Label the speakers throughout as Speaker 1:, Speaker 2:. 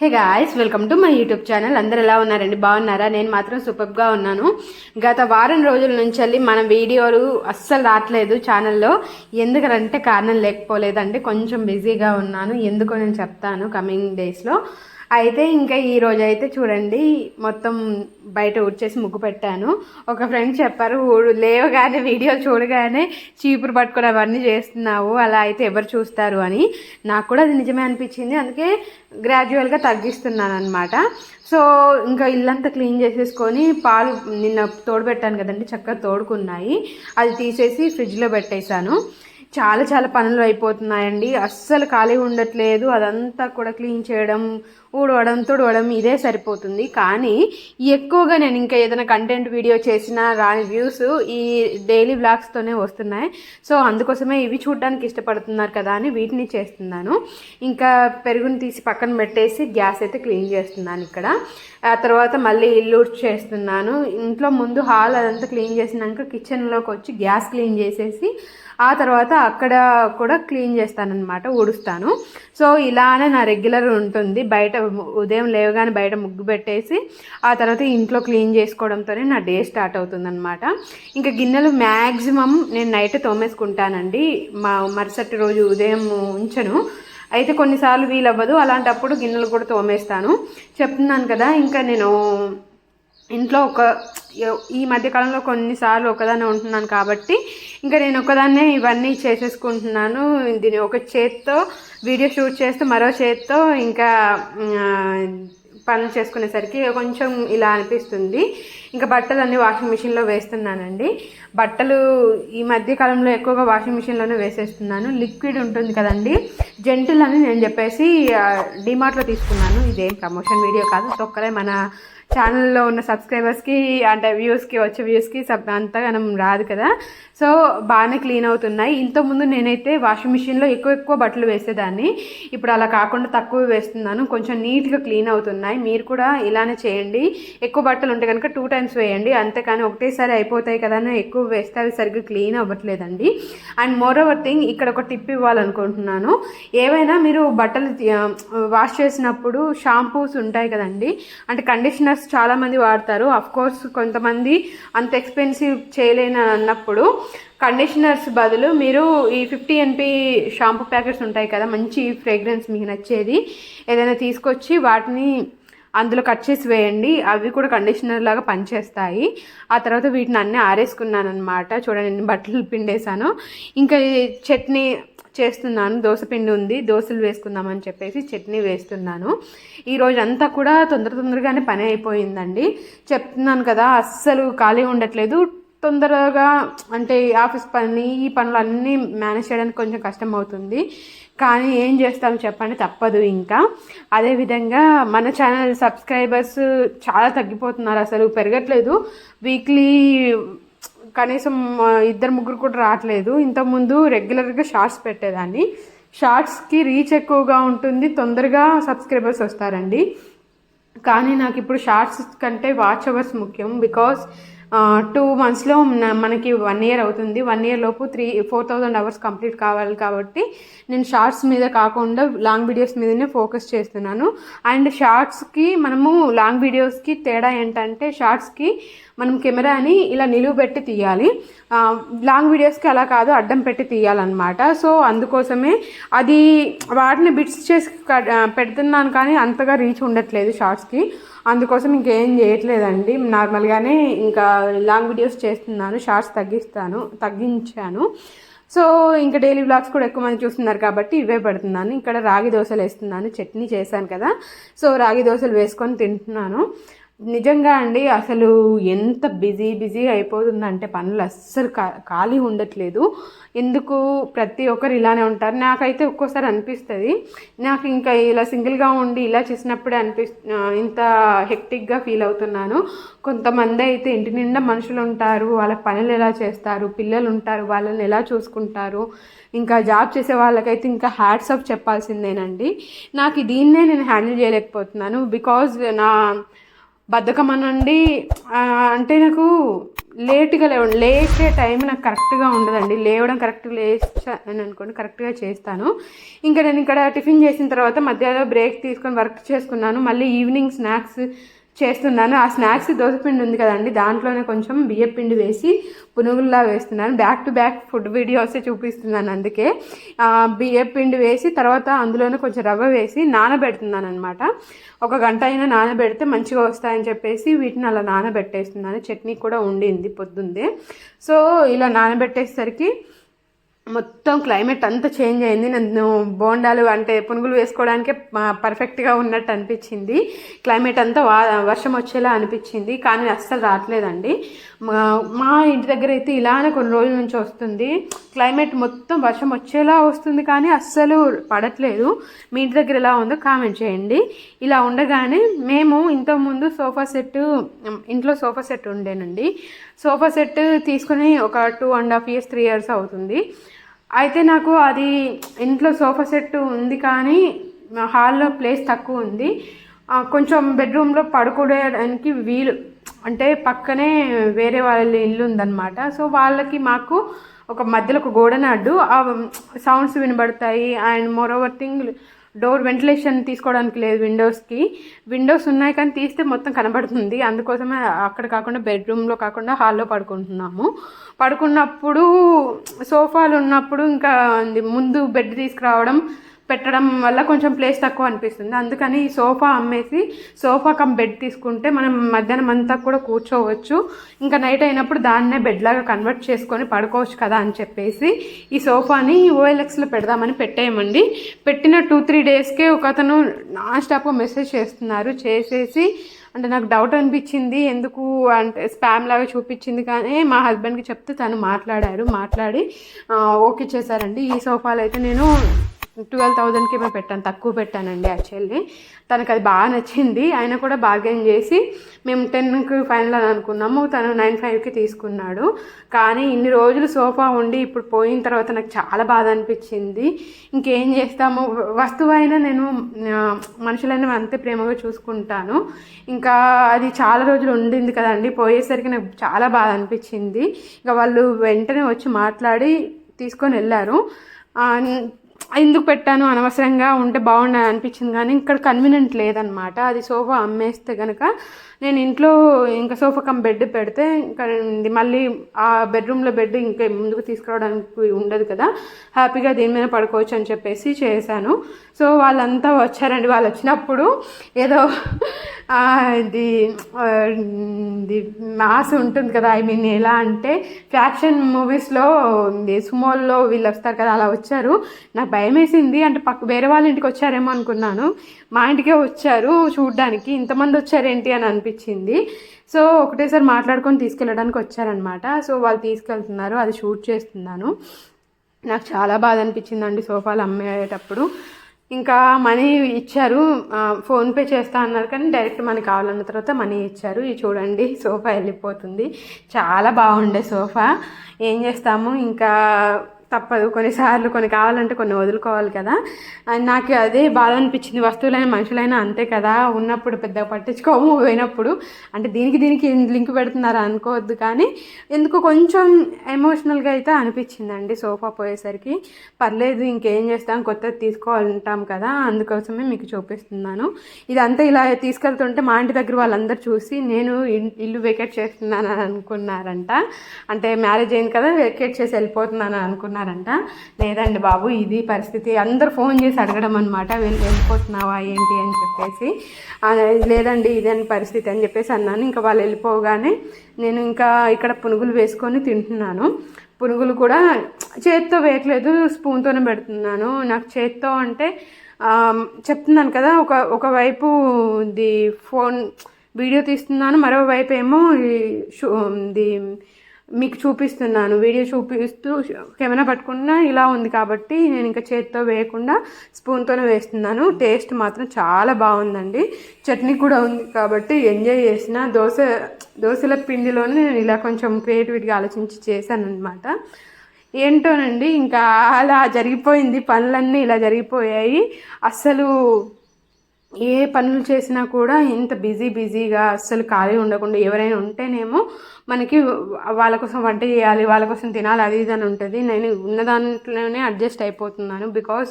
Speaker 1: Hey guys welcome to my YouTube channel. అందరు ఎలా ఉన్నారండి? బాగున్నారా? నేను మాత్రం సూపర్గా ఉన్నాను. గత వారం రోజుల నుంచి వెళ్ళి మన వీడియోలు అస్సలు రావట్లేదు ఛానల్లో. ఎందుకంటే కారణం లేకపోలేదండి. కొంచెం బిజీగా ఉన్నాను. ఎందుకో నేను చెప్తాను. కమింగ్ డేస్లో అయితే ఇంకా ఈ రోజు అయితే చూడండి మొత్తం బయట ఊడ్చేసి ముగ్గు పెట్టాను. ఒక ఫ్రెండ్ చెప్పారు ఊడు లేవగానే వీడియో చూడగానే చీపురు పట్టుకొని అవన్నీ చేస్తున్నావు అలా అయితే ఎవరు చూస్తారు అని. నాకు కూడా అది నిజమే అనిపించింది. అందుకే గ్రాడ్యువల్గా తగ్గిస్తున్నాను అనమాట సో ఇంకా ఇల్లంతా క్లీన్ చేసేసుకొని పాలు నిన్న తోడుపెట్టాను కదండి చక్కగా తోడుకున్నాయి. అది తీసేసి ఫ్రిడ్జ్లో పెట్టేశాను. చాలా చాలా పనులు అయిపోతున్నాయండి. అస్సలు ఖాళీ ఉండట్లేదు. అదంతా కూడా క్లీన్ చేయడం ఊడవడం తుడవడం ఇదే సరిపోతుంది. కానీ ఎక్కువగా నేను ఇంకా ఏదైనా కంటెంట్ వీడియో చేసినా రాని వ్యూస్ ఈ డైలీ బ్లాగ్స్తోనే వస్తున్నాయి. సో అందుకోసమే ఇవి చూడడానికి ఇష్టపడుతున్నారు కదా అని వీటిని చేస్తున్నాను. ఇంకా పెరుగుని తీసి పక్కన పెట్టేసి గ్యాస్ అయితే క్లీన్ చేస్తున్నాను ఇక్కడ. ఆ తర్వాత మళ్ళీ ఇల్లు చేస్తున్నాను. ఇంట్లో ముందు హాల్ అదంతా క్లీన్ చేసినాక కిచెన్లోకి వచ్చి గ్యాస్ క్లీన్ చేసేసి ఆ తర్వాత అక్కడ కూడా క్లీన్ చేస్తానన్నమాట ఊడుస్తాను. సో ఇలానే నా రెగ్యులర్ ఉంటుంది. బయట ఉదయం లేవగానే బయట ముగ్గు పెట్టేసి ఆ తర్వాత ఇంట్లో క్లీన్ చేసుకోవడంతోనే నా డే స్టార్ట్ అవుతుందన్నమాట. ఇంకా గిన్నెలు మ్యాక్సిమం నేను నైట్ తోమేసుకుంటానండి. మా మరుసటి రోజు ఉదయం ఉంచను. అయితే కొన్నిసార్లు వీలవ్వదు. అలాంటప్పుడు గిన్నెలు కూడా తోమేస్తాను. చెప్తున్నాను కదా ఇంకా నేను ఇంట్లో ఒక ఈ మధ్యకాలంలో కొన్నిసార్లు ఒకదాన్నే ఉంటున్నాను కాబట్టి ఇంకా నేను ఒకదాన్నే ఇవన్నీ చేసేసుకుంటున్నాను. దీని ఒక చేత్తో వీడియో షూట్ చేస్తూ మరో చేత్తో ఇంకా పనులు చేసుకునేసరికి కొంచెం ఇలా అనిపిస్తుంది. ఇంకా బట్టలు అన్నీ వాషింగ్ మిషన్లో వేస్తున్నానండి. బట్టలు ఈ మధ్య కాలంలో ఎక్కువగా వాషింగ్ మిషన్లోనే వేసేస్తున్నాను. లిక్విడ్ ఉంటుంది కదండి. జెంటిల్ అని నేను చెప్పేసి డిమార్ట్లో తీసుకున్నాను. ఇదేం ప్రమోషన్ వీడియో కాదు. ఒక్కరే మన ఛానల్లో ఉన్న సబ్స్క్రైబర్స్కి అంటే వ్యూస్కి వచ్చే వ్యూస్కి సబ్ అంతగానం రాదు కదా. సో బాగానే క్లీన్ అవుతున్నాయి. ఇంతకుముందు నేనైతే వాషింగ్ మిషన్లో ఎక్కువ ఎక్కువ బట్టలు వేసేదాన్ని. ఇప్పుడు అలా కాకుండా తక్కువ వేస్తున్నాను. కొంచెం నీట్గా క్లీన్ అవుతున్నాయి. మీరు కూడా ఇలానే చేయండి. ఎక్కువ బట్టలు ఉంటే కనుక టూ టైమ్స్ వేయండి. అంతేకాని ఒకటేసారి అయిపోతాయి కదా అని ఎక్కువ వేస్తే అవి సరిగ్గా క్లీన్ అవ్వట్లేదండి. అండ్ మోర్ ఓవర్ థింగ్ ఇక్కడ ఒక టిప్ ఇవ్వాలనుకుంటున్నాను. ఏవైనా మీరు బట్టలు వాష్ చేసినప్పుడు షాంపూస్ ఉంటాయి కదండి. అంటే కండిషనర్ కండిషనర్స్ చాలామంది వాడతారు. అఫ్ కోర్స్ కొంతమంది అంత ఎక్స్పెన్సివ్ చేయలేను అన్నప్పుడు కండిషనర్స్ బదులు మీరు ఈ ఫిఫ్టీ ఎన్పి షాంపూ ప్యాకెట్స్ ఉంటాయి కదా మంచి ఫ్రేగ్రెన్స్ మీకు నచ్చేది ఏదైనా తీసుకొచ్చి వాటిని అందులో కట్ చేసి వేయండి. అవి కూడా కండిషనర్ లాగా పనిచేస్తాయి. ఆ తర్వాత వీటిని అన్నీ ఆరేసుకున్నాను అనమాట చూడండి బట్టలు పిండేశాను. ఇంకా చట్నీ చేస్తున్నాను దోశపిండి ఉంది దోశలు వేసుకుందామని చెప్పేసి చట్నీ వేస్తున్నాను. ఈరోజు అంతా కూడా తొందర తొందరగానే పని అయిపోయిందండి. చెప్తున్నాను కదా అస్సలు ఖాళీ ఉండట్లేదు. తొందరగా అంటే ఆఫీస్ పని ఈ పనులు అన్నీ మేనేజ్ చేయడానికి కొంచెం కష్టం అవుతుంది కానీ ఏం చేస్తాం చెప్పండి తప్పదు ఇంకా. అదేవిధంగా మన ఛానల్ సబ్స్క్రైబర్స్ చాలా తగ్గిపోతున్నారు అసలు పెరగట్లేదు. వీక్లీ కనీసం ఇద్దరు ముగ్గురు కూడా రావట్లేదు. ఇంతకుముందు రెగ్యులర్గా షార్ట్స్ పెట్టేదాన్ని. షార్ట్స్కి రీచ్ ఎక్కువగా ఉంటుంది. తొందరగా సబ్స్క్రైబర్స్ వస్తారండి. కానీ నాకు ఇప్పుడు షార్ట్స్ కంటే వాచ్ అవర్స్ ముఖ్యం. బికాస్ టూ మంత్స్లో మనకి వన్ ఇయర్ అవుతుంది. వన్ ఇయర్ లోపు three four thousand hours complete కావాలి కాబట్టి నేను షార్ట్స్ మీద కాకుండా లాంగ్ వీడియోస్ మీదనే ఫోకస్ చేస్తున్నాను. అండ్ షార్ట్స్కి మనము లాంగ్ వీడియోస్కి తేడా ఏంటంటే షార్ట్స్కి మనం కెమెరాని ఇలా నిలువు పెట్టి తీయాలి. లాంగ్ వీడియోస్కి అలా కాదు అడ్డం పెట్టి తీయాలన్నమాట. సో అందుకోసమే అది వాటిని బిట్స్ చేసి పెడుతున్నాను కానీ అంతగా రీచ్ ఉండట్లేదు షార్ట్స్కి అందుకోసం ఇంకేం చేయట్లేదండి. నార్మల్గానే ఇంకా లాంగ్ వీడియోస్ చేస్తున్నాను షార్ట్స్ తగ్గిస్తాను తగ్గించాను. సో ఇంకా డైలీ బ్లాగ్స్ కూడా ఎక్కువ మంది చూస్తున్నారు కాబట్టి ఇవే పెడుతున్నాను. ఇక్కడ రాగి దోశలు వేస్తున్నాను చట్నీ చేశాను కదా. సో రాగి దోశలు వేసుకొని తింటున్నాను. నిజంగా అండి అసలు ఎంత బిజీ బిజీ అయిపోతుందంటే పనులు అస్సలు ఖాళీ ఉండట్లేదు. ఎందుకు? ప్రతి ఒక్కరు ఇలానే ఉంటారు. నాకైతే ఒక్కోసారి అనిపిస్తుంది. నాకు ఇంకా ఇలా సింగిల్గా ఉండి ఇలా చేసినప్పుడే అనిపిస్ ఇంత హెక్టిక్గా ఫీల్ అవుతున్నాను. కొంతమంది అయితే ఇంటి నిండా మనుషులు ఉంటారు. వాళ్ళ పనులు ఎలా చేస్తారు? పిల్లలు ఉంటారు. వాళ్ళని ఎలా చూసుకుంటారు? ఇంకా జాబ్ చేసే వాళ్ళకైతే ఇంకా హ్యాట్స్ ఆఫ్ చెప్పాల్సిందేనండి. నాకు దీన్నే నేను హ్యాండిల్ చేయలేకపోతున్నాను. బికాజ్ నా బద్ధకం అనండి అంటే నాకు లేట్గా లేవండి. లేచే టైం నాకు కరెక్ట్గా ఉండదండి. లేవడం కరెక్ట్గా లేచాను అనుకోండి కరెక్ట్గా చేస్తాను. ఇంకా నేను ఇక్కడ టిఫిన్ చేసిన తర్వాత మధ్యాహ్నం బ్రేక్ తీసుకొని వర్క్ చేసుకున్నాను. మళ్ళీ ఈవినింగ్ స్నాక్స్ చేస్తున్నాను. ఆ స్నాక్స్ దోసపిండి ఉంది కదండి దాంట్లోనే కొంచెం బియ్యం పిండి వేసి పునుగుల్లా వేస్తున్నాను. బ్యాక్ టు బ్యాక్ ఫుడ్ వీడియోసే చూపిస్తున్నాను అందుకే. బియ్యం పిండి వేసి తర్వాత అందులోనే కొంచెం రవ్వ వేసి నానబెడుతున్నాను అనమాట ఒక గంట అయినా నానబెడితే మంచిగా వస్తాయని చెప్పేసి వీటిని అలా నానబెట్టేస్తున్నాను. చట్నీ కూడా ఉండింది పొద్దుందే సో ఇలా నానబెట్టేసరికి మొత్తం క్లైమేట్ అంతా చేంజ్ అయింది. నన్ను బోండాలు అంటే పునుగులు వేసుకోవడానికే పర్ఫెక్ట్గా ఉన్నట్టు అనిపించింది. క్లైమేట్ అంతా వా వర్షం వచ్చేలా అనిపించింది. కానీ అస్సలు రావట్లేదండి. మా మా ఇంటి దగ్గర అయితే ఇలానే కొన్ని రోజుల నుంచి వస్తుంది. క్లైమేట్ మొత్తం వర్షం వచ్చేలా వస్తుంది కానీ అస్సలు పడట్లేదు. మీ ఇంటి దగ్గర ఎలా ఉందో కామెంట్ చేయండి. ఇలా ఉండగానే మేము ఇంతకుముందు సోఫా సెట్ ఇంట్లో సోఫా సెట్ ఉండేనండి. సోఫా సెట్ తీసుకుని ఒక two and half years three years అవుతుంది. అయితే నాకు అది ఇంట్లో సోఫా సెట్ ఉంది కానీ హాల్లో ప్లేస్ తక్కువ ఉంది. కొంచెం బెడ్రూమ్లో పడుకోవడానికి వీలు అంటే పక్కనే వేరే వాళ్ళ ఇల్లు ఉందన్నమాట. సో వాళ్ళకి మాకు ఒక మధ్యలో ఒక గోడన ఆ sounds వినబడతాయి. And moreover thing door ventilation తీసుకోవడానికి లేదు విండోస్కి. విండోస్ ఉన్నాయి కానీ తీస్తే మొత్తం కనబడుతుంది. అందుకోసమే అక్కడ కాకుండా బెడ్రూమ్లో కాకుండా హాల్లో పడుకుంటున్నాము. పడుకున్నప్పుడు సోఫాలు ఉన్నప్పుడు ఇంకా ముందు బెడ్ తీసుకురావడం పెట్టడం వల్ల కొంచెం ప్లేస్ తక్కువ అనిపిస్తుంది. అందుకని ఈ సోఫా అమ్మేసి సోఫా కమ్ బెడ్ తీసుకుంటే మనం మధ్యాహ్నం అంతా కూడా కూర్చోవచ్చు. ఇంకా నైట్ అయినప్పుడు దాన్నే బెడ్ లాగా కన్వర్ట్ చేసుకొని పడుకోవచ్చు కదా అని చెప్పేసి ఈ సోఫాని ఓఎల్ఎక్స్లో పెడదామని పెట్టేయమండి పెట్టిన టూ త్రీ డేస్కే ఒక అతను నాన్ స్టాప్గా మెసేజ్ చేస్తున్నారు. చేసేసి అంటే నాకు డౌట్ అనిపించింది. ఎందుకు అంటే స్పామ్ లాగా చూపించింది కానీ మా హస్బెండ్కి చెప్తే తను మాట్లాడారు. మాట్లాడి ఓకే చేశారండి. ఈ సోఫాలు అయితే నేను ట్వెల్వ్ థౌజండ్కి మేము పెట్టాను తక్కువ పెట్టానండి యాక్చువల్లీ. తనకు అది బాగా నచ్చింది. ఆయన కూడా బార్గెన్ చేసి మేము టెన్కి ఫైనల్ అని అనుకున్నాము. తను నైన్ ఫైవ్కి తీసుకున్నాడు. కానీ ఇన్ని రోజులు సోఫా ఉండి ఇప్పుడు పోయిన తర్వాత నాకు చాలా బాధ అనిపించింది. ఇంకేం చేస్తాము? వస్తువు అయినా నేను మనుషులైనా అంతే ప్రేమగా చూసుకుంటాను. ఇంకా అది చాలా రోజులు ఉండింది కదండి. పోయేసరికి నాకు చాలా బాధ అనిపించింది. ఇంకా వాళ్ళు వెంటనే వచ్చి మాట్లాడి తీసుకొని వెళ్ళారు. ఎందుకు పెట్టాను? అనవసరంగా ఉంటే బాగుండని అనిపించింది కానీ ఇక్కడ కన్వీనియంట్ లేదనమాట అది సోఫా అమ్మేస్తే కనుక నేను ఇంట్లో ఇంకా సోఫా కమ్ బెడ్ పెడితే ఇంకా మళ్ళీ ఆ బెడ్రూమ్లో బెడ్ ఇంకా ముందుకు తీసుకురావడానికి ఉండదు కదా. హ్యాపీగా దీని మీద పడుకోవచ్చు అని చెప్పేసి చేశాను. సో వాళ్ళంతా వచ్చారండి. వాళ్ళు వచ్చినప్పుడు ఏదో ఇది ఇది మాస్ ఉంటుంది కదా ఐ మీన్ ఎలా అంటే ఫ్యాక్షన్ మూవీస్లో సుమోల్లో వీళ్ళు వస్తారు కదా అలా వచ్చారు. నాకు భయం వేసింది అంటే పక్క వేరే వాళ్ళ ఇంటికి వచ్చారేమో అనుకున్నాను. మా ఇంటికే వచ్చారు చూడ్డానికి ఇంతమంది వచ్చారేంటి అని అనిపించింది. సో ఒకటేసారి మాట్లాడుకొని తీసుకెళ్ళడానికి వచ్చారనమాట. సో వాళ్ళు తీసుకెళ్తున్నారు అది షూట్ చేస్తున్నాను. నాకు చాలా బాధ అనిపించిందండి సోఫాలు అమ్మేటప్పుడు. ఇంకా మనీ ఇచ్చారు. ఫోన్పే చేస్తా అన్నారు కానీ డైరెక్ట్ మనీ కావాలన్న తర్వాత మనీ ఇచ్చారు. ఇది చూడండి సోఫా వెళ్ళిపోతుంది. చాలా బాగుండే సోఫా. ఏం చేస్తాము? ఇంకా తప్పదు. కొన్నిసార్లు కొన్ని కావాలంటే కొన్ని వదులుకోవాలి కదా. అండ్ నాకు అదే బాధ అనిపించింది. వస్తువులైన మనుషులైనా అంతే కదా. ఉన్నప్పుడు పెద్దగా పట్టించుకోము పోయినప్పుడు. అంటే దీనికి దీనికి లింక్ పెడుతున్నారు అనుకోవద్దు కానీ ఎందుకు కొంచెం ఎమోషనల్గా అయితే అనిపించిందండి సోఫా పోయేసరికి. పర్లేదు ఇంకేం చేస్తాం కొత్తది తీసుకోవాలంటాం కదా. అందుకోసమే మీకు చూపిస్తున్నాను. ఇదంతా ఇలా తీసుకెళ్తుంటే మా ఇంటి దగ్గర వాళ్ళందరూ చూసి నేను ఇల్లు వెకేట్ చేస్తున్నాను అని అనుకున్నారంట. అంటే మ్యారేజ్ అయింది కదా వెకేట్ చేసి వెళ్ళిపోతున్నాను అనుకున్నాను అనుకున్నారంట లేదండి బాబు ఇది పరిస్థితి. అందరు ఫోన్ చేసి అడగడం అనమాట వెళ్ళి వెళ్ళిపోతున్నావా ఏంటి? అని చెప్పేసి. లేదండి ఇదని పరిస్థితి అని చెప్పేసి అన్నాను. ఇంకా వాళ్ళు వెళ్ళిపోగానే నేను ఇంకా ఇక్కడ పునుగులు వేసుకొని తింటున్నాను. పునుగులు కూడా చేత్తో వేయట్లేదు స్పూన్తోనే పెడుతున్నాను. నాకు చేత్తో అంటే చెప్తున్నాను కదా ఒక ఒకవైపు ది ఫోన్ వీడియో తీస్తున్నాను మరోవైపు ఏమో ఈ షూ ఇది మీకు చూపిస్తున్నాను. వీడియో చూపిస్తూ కెమెరా పట్టుకున్నా ఇలా ఉంది కాబట్టి నేను ఇంకా చేతితో వేయకుండా స్పూన్తోనే వేస్తున్నాను. టేస్ట్ మాత్రం చాలా బాగుందండి. చట్నీ కూడా ఉంది కాబట్టి ఎంజాయ్ చేసిన. దోశ దోశల పిండిలోనే నేను ఇలా కొంచెం క్రియేటివిటీగా ఆలోచించి చేశాను అనమాట ఏంటోనండి ఇంకా అలా జరిగిపోయింది. పనులన్నీ ఇలా జరిగిపోయాయి. అస్సలు ఏ పనులు చేసినా కూడా ఇంత బిజీ బిజీగా అస్సలు ఖాళీ ఉండకుండా ఎవరైనా ఉంటేనేమో మనకి వాళ్ళ కోసం వంట చేయాలి వాళ్ళ కోసం తినాలి అది ఇది అని ఉంటుంది. నేను ఉన్న దాంట్లోనే అడ్జస్ట్ అయిపోతున్నాను బికాస్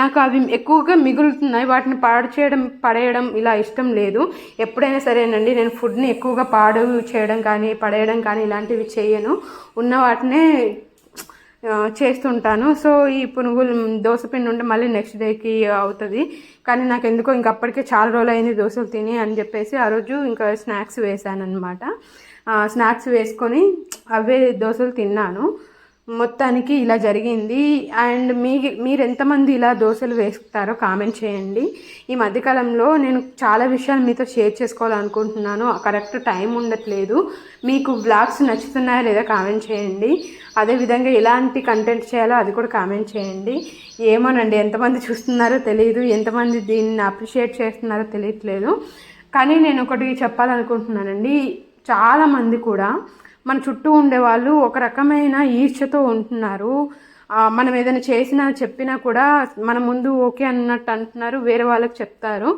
Speaker 1: నాకు అవి ఎక్కువగా మిగులుతున్నాయి. వాటిని పాడు చేయడం పడేయడం ఇలా ఇష్టం లేదు. ఎప్పుడైనా సరేనండి నేను ఫుడ్ని ఎక్కువగా పాడు చేయడం కానీ పడేయడం కానీ ఇలాంటివి చేయను. ఉన్న వాటినే చేస్తుంటాను. సో ఈ పునుగులు దోశపిండి ఉంటే మళ్ళీ నెక్స్ట్ డేకి అవుతుంది. కానీ నాకు ఎందుకో ఇంక అప్పటికే చాలా రోజులు అయింది దోశలు తిని అని చెప్పేసి ఆ రోజు ఇంకా స్నాక్స్ వేసాను అనమాట స్నాక్స్ వేసుకొని అవే దోశలు తిన్నాను. మొత్తానికి ఇలా జరిగింది. అండ్ మీ మీరు ఎంతమంది ఇలా దోశలు వేస్తారో కామెంట్ చేయండి. ఈ మధ్యకాలంలో నేను చాలా విషయాలు మీతో షేర్ చేసుకోవాలనుకుంటున్నాను. కరెక్ట్ టైం ఉండట్లేదు. మీకు బ్లాగ్స్ నచ్చుతున్నాయా లేదా కామెంట్ చేయండి. అదేవిధంగా ఎలాంటి కంటెంట్ చేయాలో అది కూడా కామెంట్ చేయండి. ఏమోనండి ఎంతమంది చూస్తున్నారో తెలియదు ఎంతమంది దీన్ని అప్రిషియేట్ చేస్తున్నారో తెలియట్లేదు. కానీ నేను ఒకటి చెప్పాలనుకుంటున్నానండి. చాలామంది కూడా మన చుట్టూ ఉండేవాళ్ళు ఒక రకమైన ఈర్ష్యతో ఉంటున్నారు. మనం ఏదైనా చేసినా చెప్పినా కూడా మన ముందు ఓకే అన్నట్టు అంటున్నారు వేరే వాళ్ళకి చెప్తారు.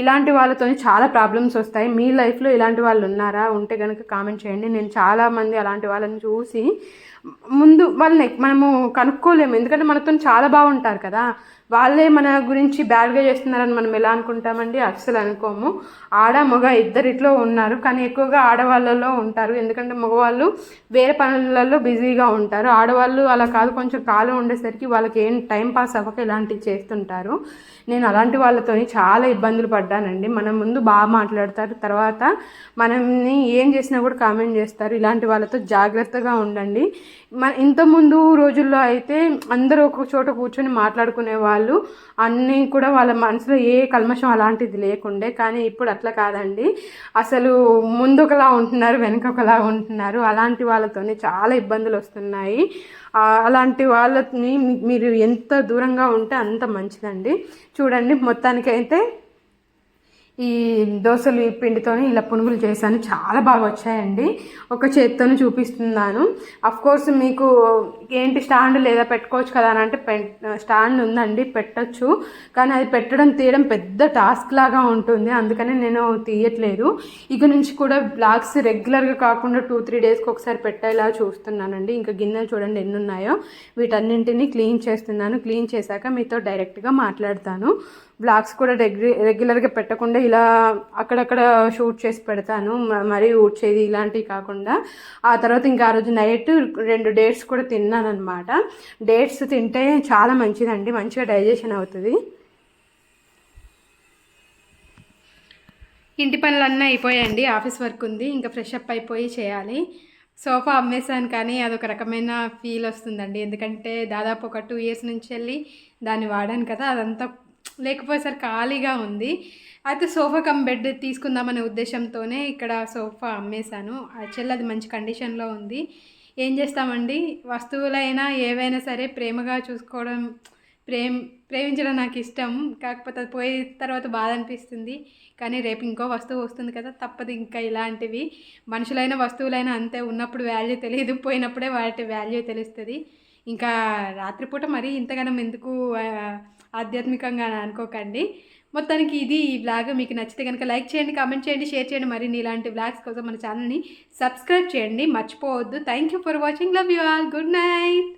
Speaker 1: ఇలాంటి వాళ్ళతో చాలా ప్రాబ్లమ్స్ వస్తాయి. మీ లైఫ్లో ఇలాంటి వాళ్ళు ఉన్నారా? ఉంటే కనుక కామెంట్ చేయండి. నేను చాలామంది అలాంటి వాళ్ళని చూసి ముందు వాళ్ళని మనము కనుక్కోలేము. ఎందుకంటే మనతో చాలా బాగుంటారు కదా. వాళ్ళే మన గురించి బ్యాడ్గా చేస్తున్నారని మనం ఎలా అనుకుంటామండి? అస్సలు అనుకోము. ఆడ మగ ఇద్దరిట్లో ఉన్నారు. కానీ ఎక్కువగా ఆడవాళ్ళలో ఉంటారు. ఎందుకంటే మగవాళ్ళు వేరే పనులలో బిజీగా ఉంటారు. ఆడవాళ్ళు అలా కాదు. కొంచెం కాలం ఉండేసరికి వాళ్ళకి ఏం టైం పాస్ అవ్వక ఇలాంటివి చేస్తుంటారు. నేను అలాంటి వాళ్ళతో చాలా ఇబ్బందులు పడ్డానండి. మనం ముందు బాగా మాట్లాడతారు. తర్వాత మనల్ని ఏం చేసినా కూడా కామెంట్ చేస్తారు. ఇలాంటి వాళ్ళతో జాగ్రత్తగా ఉండండి. మన ఇంతకుముందు రోజుల్లో అయితే అందరూ ఒక చోట కూర్చొని మాట్లాడుకునే వాళ్ళు అన్నీ కూడా వాళ్ళ మనసులో ఏ కల్మషం అలాంటిది లేకుండే. కానీ ఇప్పుడు అట్లా కాదండి. అసలు ముందు ఒకలా ఉంటున్నారు వెనక ఒకలా ఉంటున్నారు. అలాంటి వాళ్ళతోనే చాలా ఇబ్బందులు వస్తున్నాయి. అలాంటి వాళ్ళని మీరు ఎంత దూరంగా ఉంటే అంత మంచిదండి. చూడండి మొత్తానికైతే ఈ దోశలు ఈ పిండితోని ఇలా పునుగులు చేశాను. చాలా బాగా వచ్చాయండి. ఒక చేత్తోనే చూపిస్తున్నాను. అఫ్ కోర్స్ మీకు ఏంటి స్టాండ్ లేదా పెట్టుకోవచ్చు కదా అని అంటే స్టాండ్ ఉందండి పెట్టచ్చు. కానీ అది పెట్టడం తీయడం పెద్ద టాస్క్ లాగా ఉంటుంది. అందుకని నేను తీయట్లేదు. ఇక నుంచి కూడా బ్లాగ్స్ రెగ్యులర్గా కాకుండా టూ త్రీ డేస్కి ఒకసారి పెట్టేలా చూస్తున్నానండి. ఇంకా గిన్నెలు చూడండి ఎన్ని ఉన్నాయో. వీటన్నింటినీ క్లీన్ చేస్తున్నాను. క్లీన్ చేశాక మీతో డైరెక్ట్గా మాట్లాడతాను. బ్లాగ్స్ కూడా రెగ్యు రెగ్యులర్గా పెట్టకుండా ఇలా అక్కడక్కడ షూట్ చేసి పెడతాను. మరీ ఊడ్చేది ఇలాంటివి కాకుండా. ఆ తర్వాత ఇంకా ఆ రోజు నైట్ రెండు డేట్స్ కూడా తిన్నాను అనమాట డేట్స్ తింటే చాలా మంచిదండి. మంచిగా డైజెషన్ అవుతుంది. ఇంటి పనులన్నీ అయిపోయాయండి. ఆఫీస్ వర్క్ ఉంది. ఇంకా ఫ్రెష్ అప్ అయిపోయి చేయాలి. సోఫా అమ్మేశాను కానీ అదొక రకమైన ఫీల్ వస్తుందండి. ఎందుకంటే దాదాపు ఒక టూ ఇయర్స్ నుంచి వెళ్ళి దాన్ని వాడాను కదా. అదంతా లేకపోయేసరికి ఖాళీగా ఉంది. అయితే సోఫా కమ్ బెడ్ తీసుకుందామనే ఉద్దేశంతోనే ఇక్కడ సోఫా అమ్మేశాను. యాక్చువల్లీ అది మంచి కండిషన్లో ఉంది. ఏం చేస్తామండి? వస్తువులైనా ఏవైనా సరే ప్రేమగా చూసుకోవడం ప్రేమ్ ప్రేమించడం నాకు ఇష్టం. కాకపోతే అది పోయిన తర్వాత బాధ అనిపిస్తుంది. కానీ రేపు ఇంకో వస్తువు వస్తుంది కదా తప్పదు ఇంకా ఇలాంటివి. మనుషులైన వస్తువులైనా అంతే. ఉన్నప్పుడు వాల్యూ తెలియదు. పోయినప్పుడే వాటి వాల్యూ తెలుస్తుంది. ఇంకా రాత్రిపూట మరీ ఇంతగానం ఎందుకు ఆధ్యాత్మికంగా అనుకోకండి. మొత్తానికి ఇది ఈ బ్లాగ్ మీకు నచ్చితే కనుక లైక్ చేయండి కామెంట్ చేయండి షేర్ చేయండి. మరి ఇలాంటి బ్లాగ్స్ కోసం మన ఛానల్ని సబ్స్క్రైబ్ చేయండి. మర్చిపోవద్దు. Thank you for watching love you all good night